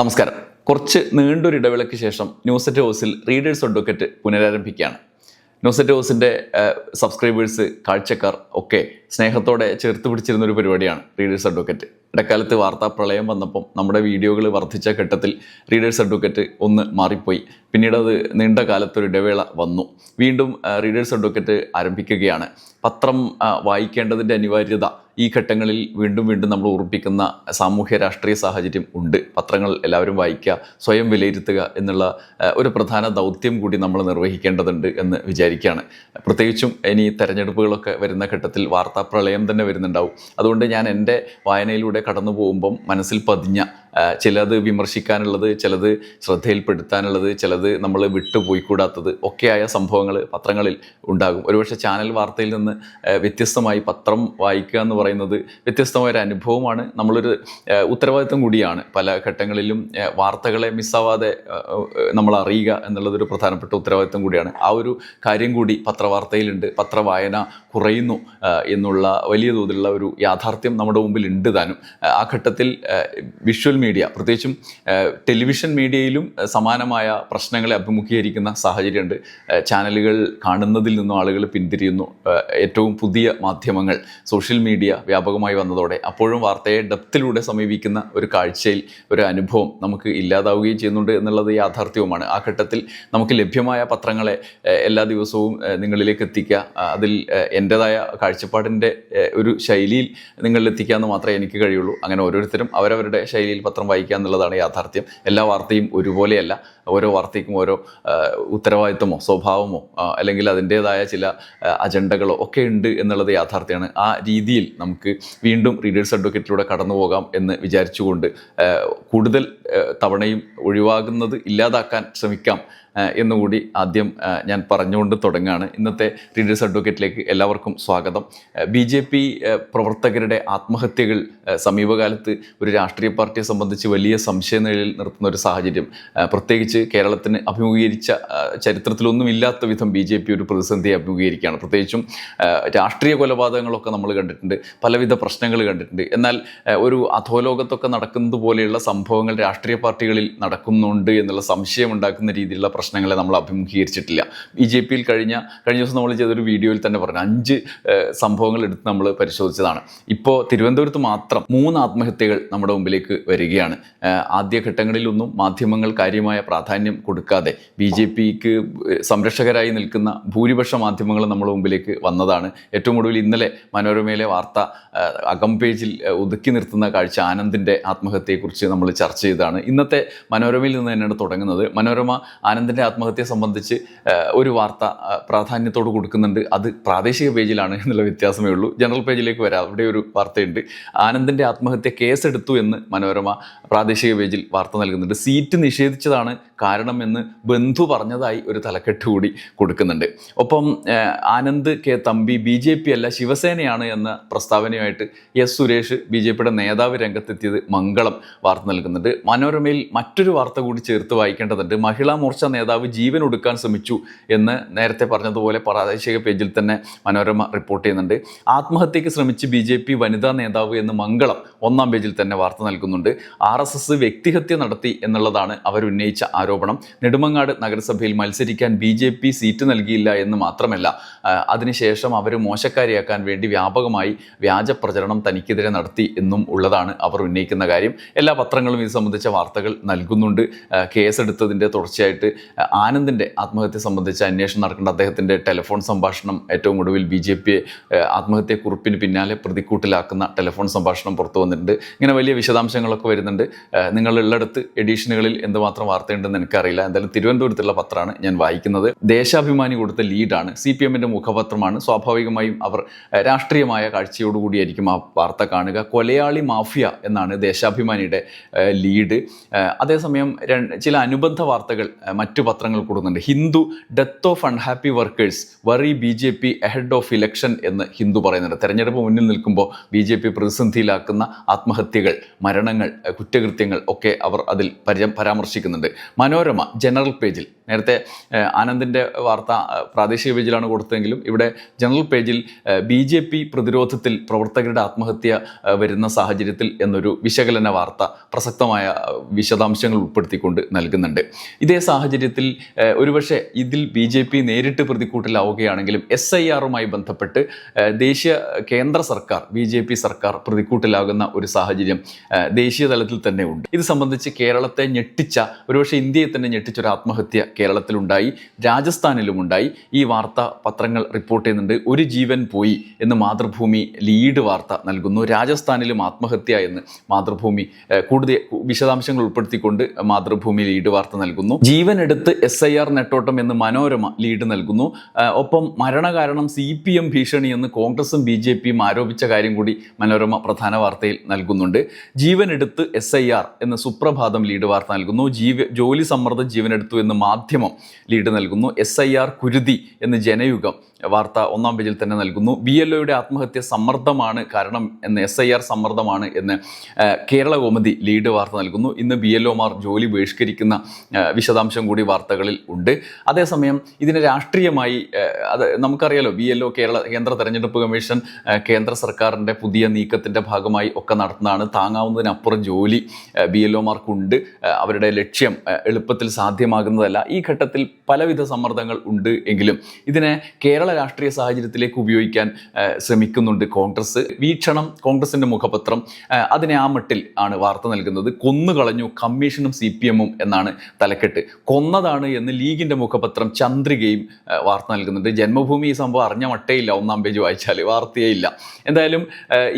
നമസ്കാരം. കുറച്ച് നീണ്ടൊരു ഇടവേളയ്ക്ക് ശേഷം ന്യൂസെറ്റ് ഹൗസിൽ റീഡേഴ്സ് അഡ്വക്കറ്റ് പുനരാരംഭിക്കുകയാണ്. ന്യൂസെറ്റ് ഹൗസിന്റെ സബ്സ്ക്രൈബേഴ്സ് കാഴ്ചക്കാർ ഒക്കെ സ്നേഹത്തോടെ ചേർത്ത് പിടിച്ചിരുന്ന ഒരു പരിപാടിയാണ് റീഡേഴ്സ് അഡ്വക്കറ്റ്. ഇടക്കാലത്ത് വാർത്താ പ്രളയം വന്നപ്പം നമ്മുടെ വീഡിയോകൾ വർദ്ധിച്ച ഘട്ടത്തിൽ റീഡേഴ്സ് അഡ്വക്കറ്റ് ഒന്ന് മാറിപ്പോയി. പിന്നീട് അത് നീണ്ട കാലത്തൊരു ഇടവേള വന്നു. വീണ്ടും റീഡേഴ്സ് അഡ്വക്കറ്റ് ആരംഭിക്കുകയാണ്. പത്രം വായിക്കേണ്ടതിന്റെ അനിവാര്യത ഈ ഘട്ടങ്ങളിൽ വീണ്ടും വീണ്ടും നമ്മൾ ഉറപ്പിക്കുന്ന സാമൂഹ്യ രാഷ്ട്രീയ സാഹചര്യം ഉണ്ട്. പത്രങ്ങൾ എല്ലാവരും വായിക്കുക സ്വയം വിലയിരുത്തുക എന്നുള്ള ഒരു പ്രധാന ദൗത്യം കൂടി നമ്മൾ നിർവഹിക്കേണ്ടതുണ്ട് എന്ന് വിചാരിക്കുകയാണ്. പ്രത്യേകിച്ചും ഇനി തെരഞ്ഞെടുപ്പുകളൊക്കെ വരുന്ന ഘട്ടത്തിൽ വാർത്താ പ്രളയം തന്നെ വരുന്നുണ്ടാവും. അതുകൊണ്ട് ഞാൻ എന്റെ വായനയിലൂടെ കടന്നു പോകുമ്പം മനസ്സിൽ പതിഞ്ഞ ചിലത് വിമർശിക്കാനുള്ളത് ചിലത് ശ്രദ്ധയിൽപ്പെടുത്താനുള്ളത് ചിലത് നമ്മൾ വിട്ടുപോയിക്കൂടാത്തത് ഒക്കെയായ സംഭവങ്ങൾ പത്രങ്ങളിൽ ഉണ്ടാകും. ഒരുപക്ഷെ ചാനൽ വാർത്തയിൽ നിന്ന് വ്യത്യസ്തമായി പത്രം വായിക്കുക എന്ന് പറയുന്നത് വ്യത്യസ്തമായ ഒരു അനുഭവമാണ്. നമ്മളൊരു ഉത്തരവാദിത്വം കൂടിയാണ്. പല ഘട്ടങ്ങളിലും വാർത്തകളെ മിസ്സാവാതെ നമ്മൾ അറിയുക എന്നുള്ളതൊരു പ്രധാനപ്പെട്ട ഉത്തരവാദിത്വം കൂടിയാണ്. ആ ഒരു കാര്യം കൂടി പത്രവാർത്തയിലുണ്ട്. പത്രവായന കുറയുന്നു എന്നുള്ള വലിയ തോതിലുള്ള ഒരു യാഥാർത്ഥ്യം നമ്മുടെ മുമ്പിൽ ഉണ്ട് താനും. ആ ഘട്ടത്തിൽ വിഷ്വൽ മീഡിയ പ്രത്യേകിച്ചും ടെലിവിഷൻ മീഡിയയിലും സമാനമായ പ്രശ്നങ്ങളെ അഭിമുഖീകരിക്കുന്ന സാഹചര്യമുണ്ട്. ചാനലുകൾ കാണുന്നതിൽ നിന്നും ആളുകൾ പിന്തിരിയുന്നു. ഏറ്റവും പുതിയ മാധ്യമങ്ങൾ സോഷ്യൽ മീഡിയ വ്യാപകമായി വന്നതോടെ അപ്പോഴും വാർത്തയെ ഡെപ്തിലൂടെ സമീപിക്കുന്ന ഒരു കാഴ്ചയിൽ ഒരു അനുഭവം നമുക്ക് ഇല്ലാതാവുകയും ചെയ്യുന്നുണ്ട് എന്നുള്ളത് യാഥാർത്ഥ്യവുമാണ്. ആ ഘട്ടത്തിൽ നമുക്ക് ലഭ്യമായ പത്രങ്ങളെ എല്ലാ ദിവസവും നിങ്ങളിലേക്ക് എത്തിക്കുക അതിൽ എന്റെതായ കാഴ്ചപ്പാടിന്റെ ഒരു ശൈലിയിൽ നിങ്ങളിലെത്തിക്കുക എന്ന് മാത്രമേ എനിക്ക് കഴിയുള്ളൂ. അങ്ങനെ ഓരോരുത്തരും അവരവരുടെ ശൈലിയിൽ പത്രം വായിക്കുക എന്നുള്ളതാണ് യാഥാർത്ഥ്യം. എല്ലാ വാർത്തയും ഒരുപോലെയല്ല. ഓരോ വാർത്തയ്ക്കും ഓരോ ഉത്തരവാദിത്വമോ സ്വഭാവമോ അല്ലെങ്കിൽ അതിന്റേതായ ചില അജണ്ടകളോ ഒക്കെ ഉണ്ട് എന്നുള്ളത് യാഥാർത്ഥ്യമാണ്. ആ രീതിയിൽ നമുക്ക് വീണ്ടും റീഡേഴ്സ് അഡ്വക്കേറ്റിലൂടെ കടന്നു പോകാം എന്ന് വിചാരിച്ചുകൊണ്ട് കൂടുതൽ തവണയും ഒഴിവാകുന്നത് ഇല്ലാതാക്കാൻ ശ്രമിക്കാം എന്നുകൂടി ആദ്യം ഞാൻ പറഞ്ഞുകൊണ്ട് തുടങ്ങുകയാണ് ഇന്നത്തെ റീഡേഴ്സ് അഡ്വക്കേറ്റിലേക്ക് എല്ലാവർക്കും സ്വാഗതം. ബി ജെ പി പ്രവർത്തകരുടെ ആത്മഹത്യകൾ സമീപകാലത്ത് ഒരു രാഷ്ട്രീയ പാർട്ടിയെ സംബന്ധിച്ച് വലിയ സംശയനിഴലിൽ നിർത്തുന്ന ഒരു സാഹചര്യം. പ്രത്യേകിച്ച് കേരളത്തിന് അഭിമുഖീകരിച്ച ചരിത്രത്തിലൊന്നുമില്ലാത്ത വിധം ബി ജെ പി ഒരു പ്രതിസന്ധിയെ അഭിമുഖീകരിക്കുകയാണ്. പ്രത്യേകിച്ചും രാഷ്ട്രീയ കൊലപാതകങ്ങളൊക്കെ നമ്മൾ കണ്ടിട്ടുണ്ട് പലവിധ പ്രശ്നങ്ങൾ കണ്ടിട്ടുണ്ട്. എന്നാൽ ഒരു അധോലോകത്തൊക്കെ നടക്കുന്നത് പോലെയുള്ള സംഭവങ്ങൾ രാഷ്ട്രീയ പാർട്ടികളിൽ നടക്കുന്നുണ്ട് എന്നുള്ള സംശയം ഉണ്ടാക്കുന്ന രീതിയിലുള്ള പ്രശ്നങ്ങളെ നമ്മൾ അഭിമുഖീകരിച്ചിട്ടില്ല. ബി ജെ പിയിൽ കഴിഞ്ഞ കഴിഞ്ഞ ദിവസം നമ്മൾ ചെയ്തൊരു വീഡിയോയിൽ തന്നെ പറഞ്ഞു അഞ്ച് സംഭവങ്ങൾ എടുത്ത് നമ്മൾ പരിശോധിച്ചതാണ്. ഇപ്പോൾ തിരുവനന്തപുരത്ത് മാത്രം മൂന്ന് ആത്മഹത്യകൾ നമ്മുടെ മുമ്പിലേക്ക് വരികയാണ്. ആദ്യഘട്ടങ്ങളിലൊന്നും മാധ്യമങ്ങൾ കാര്യമായ പ്രാധാന്യം കൊടുക്കാതെ ബി ജെ പിക്ക് സംരക്ഷകരായി നിൽക്കുന്ന ഭൂരിപക്ഷ മാധ്യമങ്ങൾ നമ്മുടെ മുമ്പിലേക്ക് വന്നതാണ്. ഏറ്റവും ഒടുവിൽ ഇന്നലെ മനോരമയിലെ വാർത്ത അകം പേജിൽ ഒതുക്കി നിർത്തുന്ന കാഴ്ച ആനന്ദിന്റെ ആത്മഹത്യയെക്കുറിച്ച് നമ്മൾ ചർച്ച ചെയ്തതാണ്. ഇന്നത്തെ മനോരമയിൽ നിന്ന് തന്നെയാണ് തുടങ്ങുന്നത്. മനോരമ ആനന്ദിന്റെ ആത്മഹത്യയെ സംബന്ധിച്ച് ഒരു വാർത്ത പ്രാധാന്യത്തോട് കൊടുക്കുന്നുണ്ട്. അത് പ്രാദേശിക പേജിലാണ് എന്നുള്ള വ്യത്യാസമേ ഉള്ളൂ. ജനറൽ പേജിലേക്ക് വരാം. അവിടെ ഒരു വാർത്തയുണ്ട്. ആനന്ദിന്റെ ആത്മഹത്യ കേസെടുത്തു എന്ന് മനോരമ പ്രാദേശിക പേജിൽ വാർത്ത നൽകുന്നുണ്ട്. സീറ്റ് നിഷേധിച്ചതാണ് കാരണമെന്ന് ബന്ധു പറഞ്ഞതായി ഒരു തലക്കെട്ട് കൂടി കൊടുക്കുന്നുണ്ട്. ഒപ്പം Anand K Thampi B J P അല്ല ശിവസേനയാണ് എന്ന പ്രസ്താവനയുമായിട്ട് എസ് സുരേഷ് ബി ജെ പിയുടെ നേതാവ് രംഗത്തെത്തിയത് മംഗളം വാർത്ത നൽകുന്നുണ്ട്. മനോരമയിൽ മറ്റൊരു വാർത്ത കൂടി ചേർത്ത് വായിക്കേണ്ടതുണ്ട്. മഹിളാ മോർച്ച നേതാവ് ജീവൻ ഒടുക്കാൻ ശ്രമിച്ചു എന്ന് നേരത്തെ പറഞ്ഞതുപോലെ പ്രാദേശിക പേജിൽ തന്നെ മനോരമ റിപ്പോർട്ട് ചെയ്യുന്നുണ്ട്. ആത്മഹത്യക്ക് ശ്രമിച്ച് ബി ജെ പി വനിതാ നേതാവ് എന്ന് മംഗളം ഒന്നാം പേജിൽ തന്നെ വാർത്ത നൽകുന്നുണ്ട്. ആർ എസ് എസ് വ്യക്തിഹത്യ നടത്തി എന്നുള്ളതാണ് അവരുന്നയിച്ച ആരോപണം. നെടുമങ്ങാട് നഗരസഭയിൽ മത്സരിക്കാൻ ബി ജെ പി സീറ്റ് നൽകിയില്ല എന്ന് മാത്രമല്ല അതിനുശേഷം അവർ മോശക്കാരിയാക്കാൻ വേണ്ടി വ്യാപകമായി വ്യാജ പ്രചരണം തനിക്കെതിരെ നടത്തി എന്നും ഉള്ളതാണ് അവർ ഉന്നയിക്കുന്ന കാര്യം. എല്ലാ പത്രങ്ങളും ഇത് സംബന്ധിച്ച വാർത്തകൾ നൽകുന്നുണ്ട്. കേസെടുത്തതിന്റെ തുടർച്ചയായിട്ട് ആനന്ദിന്റെ ആത്മഹത്യ സംബന്ധിച്ച് അന്വേഷണം നടക്കേണ്ട അദ്ദേഹത്തിന്റെ ടെലിഫോൺ സംഭാഷണം ഏറ്റവും ഒടുവിൽ ബി ജെ പിയെ ആത്മഹത്യക്കുറിപ്പിന് പിന്നാലെ പ്രതിക്കൂട്ടിലാക്കുന്ന ടെലിഫോൺ സംഭാഷണം പുറത്തു വന്നിട്ടുണ്ട്. ഇങ്ങനെ വലിയ വിശദാംശങ്ങളൊക്കെ വരുന്നുണ്ട്. നിങ്ങളുള്ളിടത്ത് എഡീഷനുകളിൽ എന്തുമാത്രം വാർത്തയുണ്ടെന്ന് എനിക്കറിയില്ല. എന്തായാലും തിരുവനന്തപുരത്തുള്ള പത്രമാണ് ഞാൻ വായിക്കുന്നത്. ദേശാഭിമാനി കൊടുത്ത ലീഡാണ് സി പി എമ്മിന്റെ മുഖപത്രമാണ്. സ്വാഭാവികമായും അവർ രാഷ്ട്രീയമായ കാഴ്ചയോടുകൂടിയായിരിക്കും ആ വാർത്ത കാണുക. കൊലയാളി മാഫിയ എന്നാണ് ദേശാഭിമാനിയുടെ ലീഡ്. അതേസമയം ചില അനുബന്ധ വാർത്തകൾ ആ, മറ്റു പത്രങ്ങൾ കൊടുക്കുന്നുണ്ട് Hindu death of unhappy workers worry B J P ahead of election എന്ന് ഹിന്ദു പറയുന്നുണ്ട്. തെരഞ്ഞെടുപ്പ് മുന്നിൽ നിൽക്കുമ്പോൾ ബി ജെ പി പ്രതിസന്ധിയിലാക്കുന്ന ആത്മഹത്യകൾ മരണങ്ങൾ കുറ്റകൃത്യങ്ങൾ ഒക്കെ അവർ അതിൽ പരി പരാമർശിക്കുന്നുണ്ട്. മനോരമ ജനറൽ പേജിൽ നേരത്തെ ആനന്ദിന്റെ വാർത്ത പ്രാദേശിക പേജിലാണ് കൊടുത്തതെങ്കിലും ഇവിടെ ജനറൽ പേജിൽ ബി ജെ പി പ്രതിരോധത്തിൽ പ്രവർത്തകരുടെ ആത്മഹത്യ വരുന്ന സാഹചര്യത്തിൽ എന്നൊരു വിശകലന വാർത്ത പ്രസക്തമായ വിശദാംശങ്ങൾ ഉൾപ്പെടുത്തിക്കൊണ്ട് നൽകുന്നുണ്ട്. ഇതേ സാഹചര്യത്തിൽ ഒരുപക്ഷെ ഇതിൽ ബി ജെ പി നേരിട്ട് പ്രതിക്കൂട്ടിലാവുകയാണെങ്കിലും എസ് ഐ ആറുമായി ബന്ധപ്പെട്ട് ദേശീയ കേന്ദ്ര സർക്കാർ ബി ജെ പി സർക്കാർ പ്രതിക്കൂട്ടിലാകുന്ന ഒരു സാഹചര്യം ദേശീയ തലത്തിൽ തന്നെ ഉണ്ട്. ഇത് സംബന്ധിച്ച് കേരളത്തെ ഞെട്ടിച്ച ഒരുപക്ഷെ ഇന്ത്യയെ തന്നെ ഞെട്ടിച്ച ഒരു ആത്മഹത്യ കേരളത്തിലുണ്ടായി രാജസ്ഥാനിലും ഉണ്ടായി ഈ വാർത്ത പത്രങ്ങൾ റിപ്പോർട്ട് ചെയ്യുന്നുണ്ട് ഒരു ജീവൻ പോയി എന്ന് മാതൃഭൂമി ലീഡ് വാർത്ത നൽകുന്നു. രാജസ്ഥാനിലും ആത്മഹത്യ എന്ന് മാതൃഭൂമി കൂടുതൽ വിശദാംശങ്ങൾ ഉൾപ്പെടുത്തിക്കൊണ്ട് മാതൃഭൂമി ലീഡ് വാർത്ത നൽകുന്നു. ജീവൻ എടുത്ത് എസ് ഐ ആർ നെട്ടോട്ടം എന്ന് മനോരമ ലീഡ് നൽകുന്നു. ഒപ്പം മരണകാരണം സി പി എം ഭീഷണി എന്ന് കോൺഗ്രസും ബി ജെ പിയും ആരോപിച്ച കാര്യം കൂടി മനോരമ പ്രധാന വാർത്തയിൽ നൽകുന്നുണ്ട്. ജീവനെടുത്ത് എസ് ഐ ആർ എന്ന് സുപ്രഭാതം ലീഡ് വാർത്ത നൽകുന്നു. ജീവ ജോലി സമ്മർദ്ദം ജീവനെടുത്തു എന്ന് മാധ്യമം ലീഡ് നൽകുന്നു. എസ് ഐ ആർ കുരുതി എന്ന് ജനയുഗം വാർത്ത ഒന്നാം പേജിൽ തന്നെ നൽകുന്നു. ബി എൽ ഒയുടെ ആത്മഹത്യ സമ്മർദ്ദമാണ് കാരണം എന്ന് എസ് ഐ ആർ സമ്മർദ്ദമാണ് എന്ന് കേരള കോമതി ലീഡ് വാർത്ത നൽകുന്നു. ഇന്ന് ബി എൽ ഒമാർ ജോലി ബഹിഷ്കരിക്കുന്ന വിശദാംശം കൂടി വാർത്തകളിൽ ഉണ്ട്. അതേസമയം ഇതിനെ രാഷ്ട്രീയമായി അത് നമുക്കറിയാലോ ബി എൽ ഒ കേരള കേന്ദ്ര തെരഞ്ഞെടുപ്പ് കമ്മീഷൻ കേന്ദ്ര സർക്കാരിന്റെ പുതിയ നീക്കത്തിന്റെ ഭാഗമായി ഒക്കെ നടത്തുന്നതാണ്. താങ്ങാവുന്നതിനപ്പുറം ജോലി ബി എൽ ഒമാർക്കുണ്ട് അവരുടെ ലക്ഷ്യം എളുപ്പത്തിൽ സാധ്യമാകുന്നതല്ല. ഈ ഘട്ടത്തിൽ പലവിധ സമ്മർദ്ദങ്ങൾ ഉണ്ട് എങ്കിലും ഇതിനെ കേരള രാഷ്ട്രീയ സാഹചര്യത്തിലേക്ക് ഉപയോഗിക്കാൻ ശ്രമിക്കുന്നുണ്ട് കോൺഗ്രസ്. വീക്ഷണം കോൺഗ്രസിന്റെ മുഖപത്രം അതിനെ ആ മട്ടിൽ ആണ് വാർത്ത നൽകുന്നത്. കൊന്നുകളഞ്ഞു കമ്മീഷനും സി പി എമ്മും എന്നാണ് തലക്കെട്ട്. കൊന്നതാണ് എന്ന് ലീഗിന്റെ മുഖപത്രം ചന്ദ്രികയും വാർത്ത നൽകുന്നുണ്ട്. ജന്മഭൂമി ഈ സംഭവം അറിഞ്ഞ മട്ടേയില്ല ഒന്നാം പേജ് വായിച്ചാൽ വാർത്തയേ ഇല്ല എന്തായാലും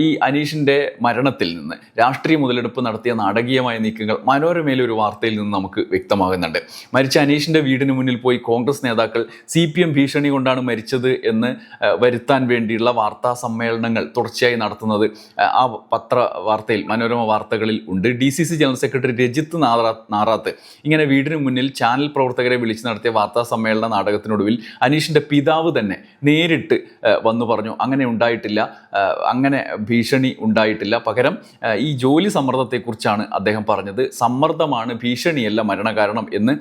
ഈ അനീഷിന്റെ മരണത്തിൽ നിന്ന് രാഷ്ട്രീയ മുതലെടുപ്പ് നടത്തിയ നാടകീയമായ നീക്കങ്ങൾ മനോരമയിലെ ഒരു വാർത്തയിൽ നിന്ന് നമുക്ക് വ്യക്തമാകുന്നുണ്ട്. മരിച്ച അനീഷിന്റെ വീടിന് മുന്നിൽ പോയി കോൺഗ്രസ് നേതാക്കൾ സി പി എം ഭീഷണി കൊണ്ടാണ് മരിച്ചത് എന്ന് വരുത്താൻ വേണ്ടിയുള്ള വാർത്താ സമ്മേളനങ്ങൾ തുടർച്ചയായി നടത്തുന്നത്. ആ, പത്ര വാർത്തയിൽ മനോരമ വാർത്തകളിൽ ഉണ്ട്. D C C general secretary Rajith Nara Narath ഇങ്ങനെ വീടിന് മുന്നിൽ ചാനൽ പ്രവർത്തകരെ വിളിച്ചു നടത്തിയ വാർത്താ സമ്മേളന നാടകത്തിനൊടുവിൽ അനീഷിന്റെ പിതാവ് തന്നെ നേരിട്ട് വന്നു പറഞ്ഞു അങ്ങനെ ഉണ്ടായിട്ടില്ല അങ്ങനെ ഭീഷണി ഉണ്ടായിട്ടില്ല. പകരം ഈ ജോലി സമ്മർദ്ദത്തെക്കുറിച്ചാണ് അദ്ദേഹം പറഞ്ഞത്. സമ്മർദ്ദമാണ് ഭീഷണിയല്ല മരണകാരണം എന്ന്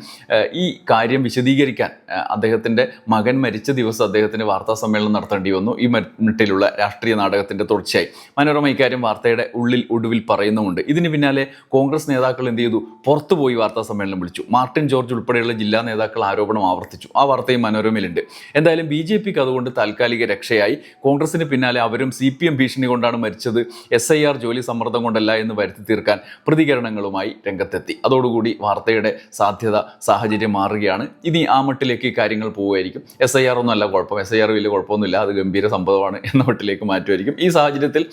ഈ കാര്യം വിശദീകരിക്കാൻ അദ്ദേഹത്തിന്റെ മകൻ മരിച്ച ദിവസം അദ്ദേഹത്തിന് വാർത്താ സമ്മേളനം നടത്തേണ്ടി വന്നു. ഈ മട്ടിലുള്ള രാഷ്ട്രീയ നാടകത്തിന്റെ തുടർച്ചയായി. മനോരമ ഇക്കാര്യം വാർത്തയുടെ ഉള്ളിൽ ഒടുവിൽ പറയുന്നുമുണ്ട്. ഇതിന് പിന്നാലെ കോൺഗ്രസ് നേതാക്കൾ എന്ത് ചെയ്തു? പുറത്തുപോയി വാർത്താ സമ്മേളനം വിളിച്ചു. മാർട്ടിൻ ജോർജ് ഉൾപ്പെടെയുള്ള ജില്ലാ നേതാക്കൾ ആരോപണം ആവർത്തിച്ചു. ആ വാർത്തയും മനോരമയിലുണ്ട്. എന്തായാലും ബി ജെ പിക്ക് അതുകൊണ്ട് താൽക്കാലിക രക്ഷയായി. കോൺഗ്രസിന് പിന്നാലെ അവരും സി പി എം ഭീഷണി കൊണ്ടാണ് മരിച്ചത്. എസ് ഐ ആർ ജോലി സമ്മർദ്ദം കൊണ്ടല്ല എന്ന് വരുത്തി തീർക്കാൻ പ്രതികരണങ്ങളുമായി രംഗത്തെത്തി. അതോടുകൂടി വാർത്തയുടെ സാധ്യത സാഹചര്യം മാറുകയാണ്. ഇനി ആ മട്ടിലേക്ക് കാര്യങ്ങൾ പോവുമായിരിക്കും എസ് ഐ ആർ ഒന്നും അല്ല കുഴപ്പം. എസ് ഐ ആർ വലിയ കുഴപ്പമൊന്നുമില്ല. അത് ഗംഭീര സംഭവമാണ് എന്ന മട്ടിലേക്ക് മാറ്റുമായിരിക്കും. ഈ സാഹചര്യത്തിൽ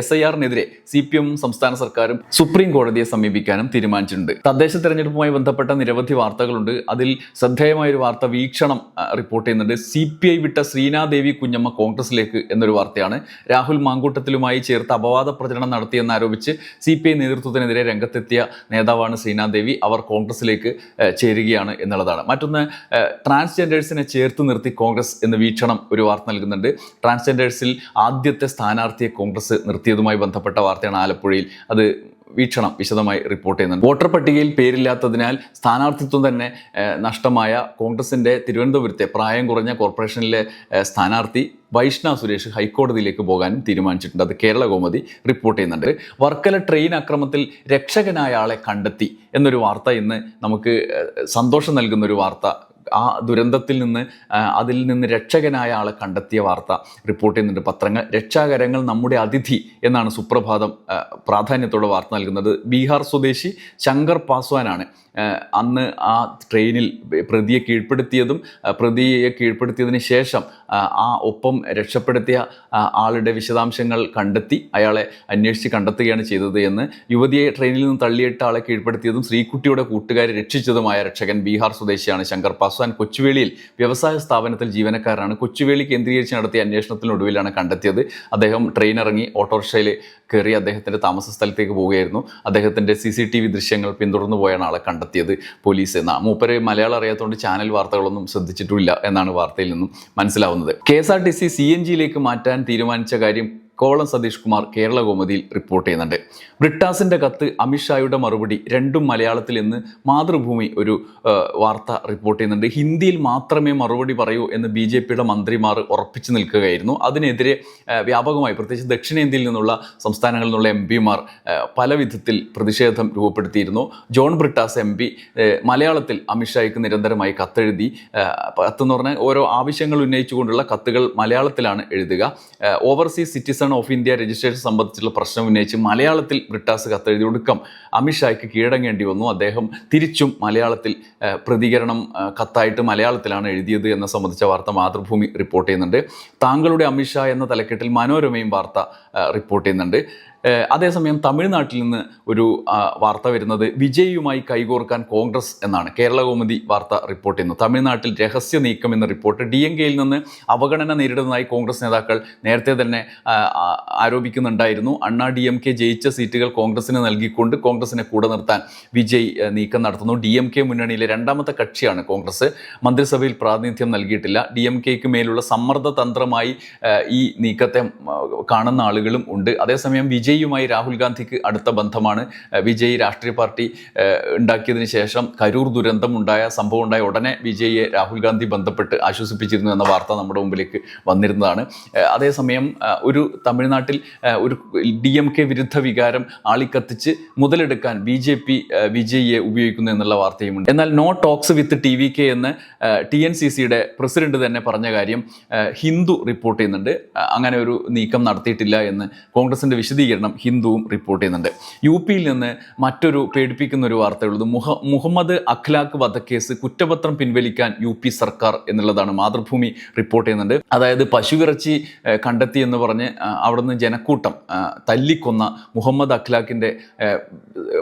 എസ് ഐ ആറിനെതിരെ സി പി എം സംസ്ഥാന സർക്കാരും സുപ്രീം കോടതിയെ സമീപിക്കാനും തീരുമാനിച്ചിട്ടുണ്ട്. തദ്ദേശ തെരഞ്ഞെടുപ്പുമായി ബന്ധപ്പെട്ട നിരവധി വാർത്തകളുണ്ട്. അതിൽ ശ്രദ്ധേയമായ ഒരു വാർത്ത വീക്ഷണം റിപ്പോർട്ട് ചെയ്യുന്നുണ്ട്. സി പി ഐ വിട്ട ശ്രീനാദേവി കുഞ്ഞമ്മ കോൺഗ്രസിലേക്ക് എന്നൊരു വാർത്തയാണ്. രാഹുൽ മാങ്കൂട്ടത്തിലുമായി ചേർത്ത് അപവാദ പ്രചരണം നടത്തിയെന്നാരോപിച്ച് സി പി ഐ നേതൃത്വത്തിനെതിരെ രംഗത്തെത്തിയ നേതാവാണ് ശ്രീനാദേവി. അവർ കോൺഗ്രസിലേക്ക് ചേരുകയാണ് എന്നുള്ളതാണ്. മറ്റൊന്ന് ട്രാൻസ്ജെൻഡേഴ്സിനെ ചേർത്ത് നിർത്തി കോൺഗ്രസ് എന്ന വീക്ഷണം ഒരു വാർത്ത നൽകുന്നുണ്ട്. ട്രാൻസ്ജെൻഡേഴ്സിൽ ആദ്യത്തെ സ്ഥാനാർത്ഥിയെ കോൺഗ്രസ് നിർത്തിയതുമായി ബന്ധപ്പെട്ട വാർത്തയാണ് ആലപ്പുഴയിൽ. അത് വീക്ഷണം വിശദമായി റിപ്പോർട്ട് ചെയ്യുന്നുണ്ട്. വോട്ടർ പട്ടികയിൽ പേരില്ലാത്തതിനാൽ സ്ഥാനാർത്ഥിത്വം തന്നെ നഷ്ടമായ കോൺഗ്രസിന്റെ തിരുവനന്തപുരത്തെ പ്രായം കുറഞ്ഞ കോർപ്പറേഷനിലെ സ്ഥാനാർത്ഥി വൈഷ്ണ സുരേഷ് ഹൈക്കോടതിയിലേക്ക് പോകാനും തീരുമാനിച്ചിട്ടുണ്ട്. അത് കേരള കോമതി റിപ്പോർട്ട് ചെയ്യുന്നുണ്ട്. വർക്കല ട്രെയിൻ അക്രമത്തിൽ രക്ഷകനായ ആളെ കണ്ടെത്തി എന്നൊരു വാർത്ത ഇന്ന് നമുക്ക് സന്തോഷം നൽകുന്ന ഒരു വാർത്ത ആ ദുരന്തത്തിൽ നിന്ന് അതിൽ നിന്ന് രക്ഷകനായ ആളെ കണ്ടെത്തിയ വാർത്ത റിപ്പോർട്ട് ചെയ്യുന്നുണ്ട്. പത്രങ്ങൾ രക്ഷാകരങ്ങൾ നമ്മുടെ അതിഥി എന്നാണ് സുപ്രഭാതം പ്രാധാന്യത്തോടെ വാർത്ത നൽകുന്നത്. ബീഹാർ സ്വദേശി ശങ്കർ പാസ്വാനാണ്. അന്ന് ആ ട്രെയിനിൽ പ്രതിയെ കീഴ്പ്പെടുത്തിയതും പ്രതിയെ കീഴ്പ്പെടുത്തിയതിന് ശേഷം ആ ഒപ്പം രക്ഷപ്പെടുത്തിയ ആളുടെ വിശദാംശങ്ങൾ കണ്ടെത്തി അയാളെ അന്വേഷിച്ച് കണ്ടെത്തുകയാണ് ചെയ്തത് എന്ന് യുവതിയെ ട്രെയിനിൽ നിന്ന് തള്ളിയിട്ട ആളെ കീഴ്പ്പെടുത്തിയതും ശ്രീകുട്ടിയുടെ കൂട്ടുകാരെ രക്ഷിച്ചതുമായ രക്ഷകൻ ബീഹാർ സ്വദേശിയാണ് ശങ്കർ പാസ്വാൻ കൊച്ചുവേളിയിൽ വ്യവസായ സ്ഥാപനത്തിൽ ജീവനക്കാരനാണ്. കൊച്ചുവേളി കേന്ദ്രീകരിച്ച് നടത്തിയ അന്വേഷണത്തിനൊടുവിലാണ് കണ്ടെത്തിയത്. അദ്ദേഹം ട്രെയിൻ ഇറങ്ങി ഓട്ടോറിക്ഷയിൽ കയറി അദ്ദേഹത്തിന്റെ താമസ സ്ഥലത്തേക്ക് പോവുകയായിരുന്നു. അദ്ദേഹത്തിന്റെ സി സി ടി വി ദൃശ്യങ്ങൾ പിന്തുടർന്നു പോയാണ് ആളെ കണ്ടെത്തിയത് പോലീസ് എന്ന. മൂപ്പര് മലയാളം അറിയാത്തതുകൊണ്ട് ചാനൽ വാർത്തകളൊന്നും ശ്രദ്ധിച്ചിട്ടില്ല എന്നാണ് വാർത്തയിൽ നിന്നും മനസ്സിലാവുന്നത്. K S R T C C N ജിയിലേക്ക് മാറ്റാൻ തീരുമാനിച്ച കാര്യം കോവളം സതീഷ് കുമാർ കേരള കോമതിയിൽ റിപ്പോർട്ട് ചെയ്യുന്നുണ്ട്. ബ്രിട്ടാസിന്റെ കത്ത് അമിത്ഷായുടെ മറുപടി രണ്ടും മലയാളത്തിൽ എന്ന് മാതൃഭൂമി ഒരു വാർത്ത റിപ്പോർട്ട് ചെയ്യുന്നുണ്ട്. ഹിന്ദിയിൽ മാത്രമേ മറുപടി പറയൂ എന്ന് ബി ജെ പിയുടെ മന്ത്രിമാർ ഉറപ്പിച്ചു നിൽക്കുകയായിരുന്നു. അതിനെതിരെ വ്യാപകമായി പ്രത്യേകിച്ച് ദക്ഷിണേന്ത്യയിൽ നിന്നുള്ള സംസ്ഥാനങ്ങളിൽ നിന്നുള്ള എം പിമാർ പല വിധത്തിൽ പ്രതിഷേധം രൂപപ്പെടുത്തിയിരുന്നു. ജോൺ ബ്രിട്ടാസ് എം പി മലയാളത്തിൽ അമിത്ഷായ്ക്ക് നിരന്തരമായി കത്തെഴുതി കത്ത് കത്തെന്ന് പറഞ്ഞാൽ ഓരോ ആവശ്യങ്ങൾ ഉന്നയിച്ചുകൊണ്ടുള്ള കത്തുകൾ മലയാളത്തിലാണ് എഴുതുക. Overseas citizen of India registration സംബന്ധിച്ചുള്ള പ്രശ്നം ഉന്നയിച്ച് മലയാളത്തിൽ ബ്രിട്ടാസ് കത്തെഴുതി ഒടുക്കം അമിത്ഷായ്ക്ക് കീഴടങ്ങേണ്ടി വന്നു. അദ്ദേഹം തിരിച്ചും മലയാളത്തിൽ പ്രതികരണം കത്തായിട്ട് മലയാളത്തിലാണ് എഴുതിയത് എന്ന സംബന്ധിച്ച വാർത്ത മാതൃഭൂമി റിപ്പോർട്ട് ചെയ്യുന്നുണ്ട്. താങ്കളുടെ അമിത്ഷാ എന്ന തലക്കെട്ടിൽ മനോരമയും വാർത്ത റിപ്പോർട്ട് ചെയ്യുന്നുണ്ട്. അതേസമയം തമിഴ്നാട്ടിൽ നിന്ന് ഒരു വാർത്ത വരുന്നത് വിജയുമായി കൈകോർക്കാൻ കോൺഗ്രസ് എന്നാണ്. കേരള കോമതി വാർത്ത റിപ്പോർട്ട് ചെയ്യുന്നു. തമിഴ്നാട്ടിൽ രഹസ്യ നീക്കം എന്ന റിപ്പോർട്ട് ഡി എം കെയിൽ നിന്ന് അവഗണന നേരിടുന്നതായി കോൺഗ്രസ് നേതാക്കൾ നേരത്തെ തന്നെ ആരോപിക്കുന്നുണ്ടായിരുന്നു. അണ്ണാ ഡി എം കെ ജയിച്ച സീറ്റുകൾ കോൺഗ്രസിന് നൽകിക്കൊണ്ട് കോൺഗ്രസിനെ കൂടെ നിർത്താൻ വിജയ് നീക്കം നടത്തുന്നു. ഡി എം കെ മുന്നണിയിലെ രണ്ടാമത്തെ കക്ഷിയാണ് കോൺഗ്രസ്. മന്ത്രിസഭയിൽ പ്രാതിനിധ്യം നൽകിയിട്ടില്ല. ഡി എം കെക്ക് മേലുള്ള സമ്മർദ്ദ തന്ത്രമായി ഈ നീക്കത്തെ കാണുന്ന ആളുകളും ഉണ്ട്. അതേസമയം വിജയുമായി രാഹുൽ ഗാന്ധിക്ക് അടുത്ത ബന്ധമാണ്. വിജയ് രാഷ്ട്രീയ പാർട്ടി ഉണ്ടാക്കിയതിന് ശേഷം കരൂർ ദുരന്തം ഉണ്ടായ സംഭവം ഉണ്ടായ ഉടനെ വിജയിയെ രാഹുൽ ഗാന്ധി ബന്ധപ്പെട്ട് ആശ്വസിപ്പിച്ചിരുന്നു എന്ന വാർത്ത നമ്മുടെ മുമ്പിലേക്ക് വന്നിരുന്നതാണ്. അതേസമയം ഒരു തമിഴ്നാട്ടിൽ ഒരു ഡി എം കെ വിരുദ്ധ വികാരം ആളിക്കത്തിച്ച് മുതലെടുക്കാൻ ബി ജെ പി വിജയിയെ ഉപയോഗിക്കുന്നു എന്നുള്ള വാർത്തയുമുണ്ട്. എന്നാൽ no talks with T V K എന്ന് ടി എൻ സി സിയുടെ പ്രസിഡന്റ് തന്നെ പറഞ്ഞ കാര്യം ഹിന്ദു റിപ്പോർട്ട് ചെയ്യുന്നുണ്ട്. അങ്ങനെ ഒരു നീക്കം നടത്തിയിട്ടില്ല എന്ന് കോൺഗ്രസിന്റെ വിശദീകരണം ഹിന്ദുവും റിപ്പോർട്ട് ചെയ്യുന്നുണ്ട്. യു പിയിൽ നിന്ന് മറ്റൊരു പേടിപ്പിക്കുന്ന ഒരു വാർത്തയുള്ളത് മുഹ മുഹമ്മദ് അഖ്ലാഖ് വധക്കേസ് കുറ്റപത്രം പിൻവലിക്കാൻ യു പി സർക്കാർ എന്നുള്ളതാണ് മാതൃഭൂമി റിപ്പോർട്ട് ചെയ്യുന്നുണ്ട്. അതായത് പശുവിറച്ചി കണ്ടെത്തി എന്ന് പറഞ്ഞ് അവിടുന്ന് ജനക്കൂട്ടം തല്ലിക്കൊന്ന മുഹമ്മദ് അഖ്ലാഖിന്റെ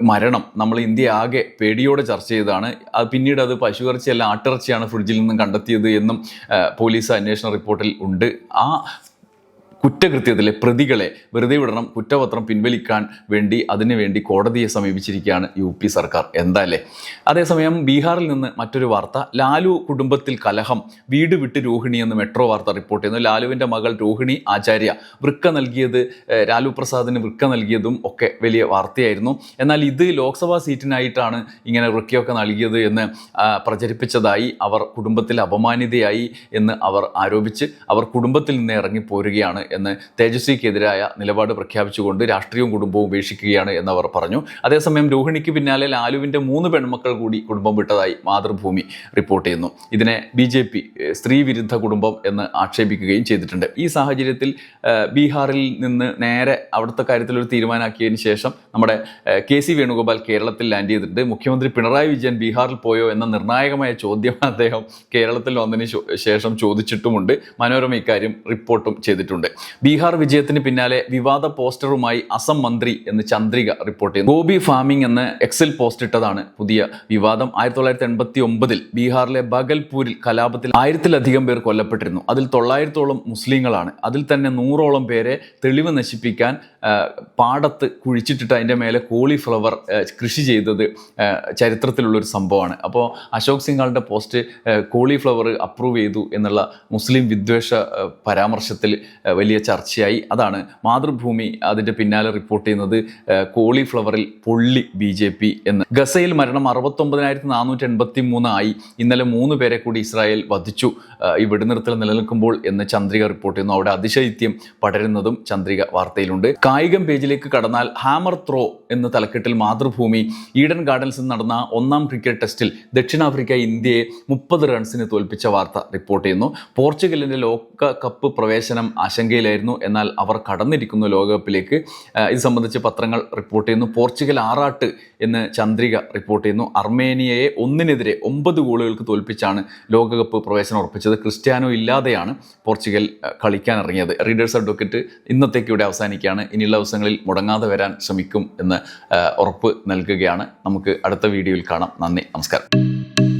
മരണം നമ്മൾ ഇന്ത്യ ആകെ പേടിയോടെ ചർച്ച ചെയ്തതാണ്. അത് പിന്നീട് അത് പശുവിറച്ചിയല്ല ആട്ടിറച്ചിയാണ് ഫ്രിഡ്ജിൽ നിന്നും കണ്ടെത്തിയത് എന്നും പോലീസ് അന്വേഷണ റിപ്പോർട്ടിൽ ഉണ്ട്. ആ കുറ്റകൃത്യത്തിലെ പ്രതികളെ വെറുതെ വിടണം കുറ്റപത്രം പിൻവലിക്കാൻ വേണ്ടി അതിനുവേണ്ടി കോടതിയെ സമീപിച്ചിരിക്കുകയാണ് യു പി സർക്കാർ. എന്താല്ലേ? അതേസമയം ബീഹാറിൽ നിന്ന് മറ്റൊരു വാർത്ത. ലാലു കുടുംബത്തിൽ കലഹം. വീട് വിട്ട് രോഹിണി എന്ന് മെട്രോ വാർത്ത റിപ്പോർട്ട് ചെയ്യുന്നു. ലാലുവിന്റെ മകൾ രോഹിണി ആചാര്യ വൃക്ക നൽകിയത് ലാലു പ്രസാദിന് വൃക്ക നൽകിയതും ഒക്കെ വലിയ വാർത്തയായിരുന്നു. എന്നാൽ ഇത് ലോക്സഭാ സീറ്റിനായിട്ടാണ് ഇങ്ങനെ വൃക്കയൊക്കെ നൽകിയത് എന്ന് പ്രചരിപ്പിച്ചതായി അവർ കുടുംബത്തിൽ അപമാനിതയായി എന്ന് അവർ ആരോപിച്ച് അവർ കുടുംബത്തിൽ നിന്ന് ഇറങ്ങിപ്പോരുകയാണ് എന്ന് തേജസ്വിക്കെതിരായ നിലപാട് പ്രഖ്യാപിച്ചുകൊണ്ട് രാഷ്ട്രീയവും കുടുംബവും ഉപേക്ഷിക്കുകയാണ് എന്നവർ പറഞ്ഞു. അതേസമയം രോഹിണിക്ക് പിന്നാലെ ലാലുവിന്റെ മൂന്ന് പെൺമക്കൾ കൂടി കുടുംബം വിട്ടതായി മാതൃഭൂമി റിപ്പോർട്ട് ചെയ്യുന്നു. ഇതിനെ ബി ജെ പി സ്ത്രീവിരുദ്ധ കുടുംബം എന്ന് ആക്ഷേപിക്കുകയും ചെയ്തിട്ടുണ്ട്. ഈ സാഹചര്യത്തിൽ ബീഹാറിൽ നിന്ന് നേരെ അവിടുത്തെ കാര്യത്തിൽ ഒരു തീരുമാനമാക്കിയതിന് ശേഷം നമ്മുടെ കെ സി വേണുഗോപാൽ കേരളത്തിൽ ലാൻഡ് ചെയ്തിട്ടുണ്ട്. മുഖ്യമന്ത്രി പിണറായി വിജയൻ ബീഹാറിൽ പോയോ എന്ന നിർണായകമായ ചോദ്യം അദ്ദേഹം കേരളത്തിൽ വന്നതിന് ശേഷം ചോദിച്ചിട്ടുമുണ്ട്. മനോരമ ഇക്കാര്യം റിപ്പോർട്ടും ചെയ്തിട്ടുണ്ട്. ബീഹാർ വിജയത്തിന് പിന്നാലെ വിവാദ പോസ്റ്ററുമായി അസം മന്ത്രി എന്ന് ചന്ദ്രിക റിപ്പോർട്ട് ചെയ്തു ഗോബി ഫാമിംഗ് എന്ന് എക്സിൽ പോസ്റ്റ് ഇട്ടതാണ് പുതിയ വിവാദം. ആയിരത്തി തൊള്ളായിരത്തി എൺപത്തി ഒമ്പതിൽ ബീഹാറിലെ ബഗൽപൂരിൽ കലാപത്തിൽ ആയിരത്തിലധികം പേർ കൊല്ലപ്പെട്ടിരുന്നു. അതിൽ തൊള്ളായിരത്തോളം മുസ്ലിങ്ങളാണ്. അതിൽ തന്നെ നൂറോളം പേരെ തെളിവ് നശിപ്പിക്കാൻ പാടത്ത് കുഴിച്ചിട്ടിട്ട് അതിന്റെ മേലെ കോളിഫ്ലവർ കൃഷി ചെയ്തത് ചരിത്രത്തിലുള്ളൊരു സംഭവമാണ്. അപ്പോൾ അശോക് സിംഗാളിന്റെ പോസ്റ്റ് കോളിഫ്ലവർ അപ്രൂവ് ചെയ്തു എന്നുള്ള മുസ്ലിം വിദ്വേഷ പരാമർശത്തിൽ ആ, വലിയ ചർച്ചയായി. അതാണ് മാതൃഭൂമി അതിന്റെ പിന്നാലെ റിപ്പോർട്ട് ചെയ്യുന്നത് കോളിഫ്ലവറിൽ പൊള്ളി ബി ജെ പി എന്ന്. ഗസയിൽ മരണം അറുപത്തൊമ്പതിനായിരത്തി നാനൂറ്റി എൺപത്തി മൂന്നായി ഇന്നലെ മൂന്ന് പേരെ കൂടി ഇസ്രായേൽ വധിച്ചു. ഈ വെടിനിർത്തൽ നിലനിൽക്കുമ്പോൾ എന്ന് ചന്ദ്രിക റിപ്പോർട്ട് ചെയ്യുന്നു. അവിടെ അതിശൈത്യം പടരുന്നതും ചന്ദ്രിക വാർത്തയിലുണ്ട്. കായികം പേജിലേക്ക് കടന്നാൽ ഹാമർ ത്രോ എന്ന തലക്കെട്ടിൽ മാതൃഭൂമി. ഈഡൻ ഗാർഡൻസിൽ നടന്ന ഒന്നാം ക്രിക്കറ്റ് ടെസ്റ്റിൽ ദക്ഷിണാഫ്രിക്ക ഇന്ത്യയെ മുപ്പത് റൺസിന് തോൽപ്പിച്ച വാർത്ത റിപ്പോർട്ട് ചെയ്യുന്നു. പോർച്ചുഗലിന്റെ ലോകകപ്പ് പ്രവേശനം ആശങ്കയിലായിരുന്നു എന്നാൽ അവർ കടന്നിരിക്കുന്നു ലോകകപ്പിലേക്ക്. ഇത് സംബന്ധിച്ച് പത്രങ്ങൾ റിപ്പോർട്ട് ചെയ്യുന്നു. പോർച്ചുഗൽ ആറാട്ട് എന്ന് ചന്ദ്രിക റിപ്പോർട്ട് ചെയ്യുന്നു. അർമേനിയയെ ഒന്നിനെതിരെ ഒമ്പത് ഗോളുകൾക്ക് തോൽപ്പിച്ചാണ് ലോകകപ്പ് പ്രവേശനം ഉറപ്പിച്ചത്. ക്രിസ്ത്യാനോ ഇല്ലാതെയാണ് പോർച്ചുഗൽ കളിക്കാൻ ഇറങ്ങിയത് റീഡേഴ്സ് അഡ്വക്കറ്റ് ഇന്നത്തേക്ക് ഇവിടെ അവസാനിക്കുകയാണ്. ഇനിയുള്ള ദിവസങ്ങളിൽ മുടങ്ങാതെ വരാൻ ശ്രമിക്കും എന്ന് ഉറപ്പ് നൽകുകയാണ്. നമുക്ക് അടുത്ത വീഡിയോയിൽ കാണാം. നന്ദി നമസ്കാരം.